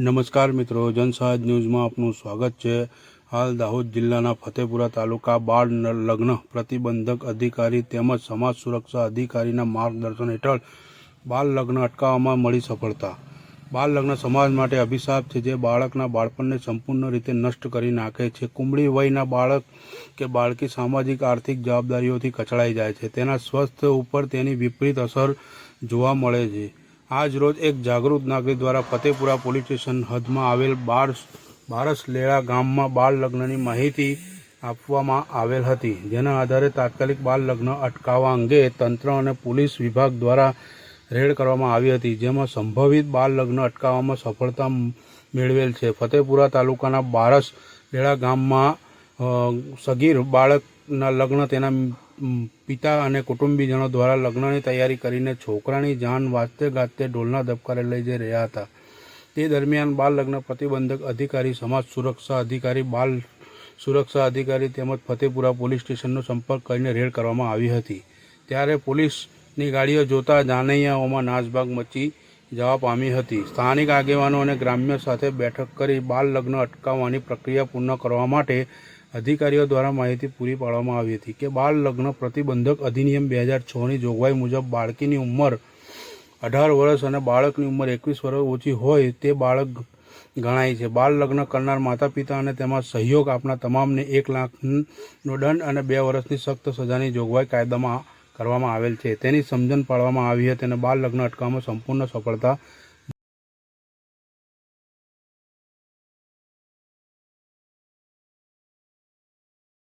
નમસ્કાર મિત્રો, જનસહાજ ન્યૂઝમાં આપનું સ્વાગત છે. હાલ દાહોદ જિલ્લાના ફતેપુરા તાલુકા બાળ લગ્ન પ્રતિબંધક અધિકારી તેમજ સમાજ સુરક્ષા અધિકારીના માર્ગદર્શન હેઠળ બાળ લગ્ન અટકાવવામાં મળી સફળતા. બાળ લગ્ન સમાજ માટે અભિશાપ છે જે બાળકના બાળપણને સંપૂર્ણ રીતે નષ્ટ કરી નાખે છે. કુંબળી વયના બાળક કે બાળકી સામાજિક આર્થિક જવાબદારીઓથી કચડાઈ જાય છે. તેના સ્વસ્થ ઉપર તેની વિપરીત અસર જોવા મળે છે. આજ રોજ એક જાગૃત નાગરિક દ્વારા ફતેપુરા પોલીસ સ્ટેશન હદમાં આવેલ બાર બારસલેળા ગામમાં બાળ લગ્નની માહિતી આપવામાં આવેલ હતી. જેના આધારે તાત્કાલિક બાળ લગ્ન અટકાવવા અંગે તંત્ર અને પોલીસ વિભાગ દ્વારા રેડ કરવામાં આવી હતી. જેમાં સંભવિત બાળ લગ્ન અટકાવવામાં સફળતા મેળવેલ છે. ફતેપુરા તાલુકાના બારસ લેળા ગામમાં સગીર બાળકના લગ્ન તેના પિતા અને કુટુંબીજનો દ્વારા લગ્નની તૈયારી કરીને છોકરાની જાન વાજતે ગાજતે ઢોલના ધબકારે લઈ જઈ રહ્યા હતા. તે દરમિયાન બાળ લગ્ન પ્રતિબંધક અધિકારી, સમાજ સુરક્ષા અધિકારી બાળ સુરક્ષા અધિકારી તેમજ ફતેપુરા પોલીસ સ્ટેશનનો સંપર્ક કરીને રેડ કરવામાં આવી હતી. ત્યારે પોલીસની ગાડીઓ જોતા જાનૈયાઓમાં નાસભાગ મચી જવા પામી હતી. સ્થાનિક આગેવાનો અને ગ્રામ્ય સાથે બેઠક કરી બાળ લગ્ન અટકાવવાની પ્રક્રિયા પૂર્ણ કરવા માટે અધિકારીઓ દ્વારા માહિતી પૂરી પાડવામાં આવી હતી કે બાળ લગ્ન પ્રતિબંધક અધિનિયમ બે હજાર છની જોગવાઈ મુજબ બાળકીની ઉંમર અઢાર વર્ષ અને બાળકની ઉંમર એકવીસ વર્ષ ઓછી હોય તે બાળક ગણાય છે. બાળ લગ્ન કરનાર માતા પિતા અને તેમાં સહયોગ આપનાર તમામને એક લાખનો દંડ અને બે વર્ષની સખ્ત સજાની જોગવાઈ કાયદામાં કરવામાં આવેલ છે. તેની સમજણ પાડવામાં આવી હતી અને બાળ લગ્ન અટકાવવામાં સંપૂર્ણ સફળતા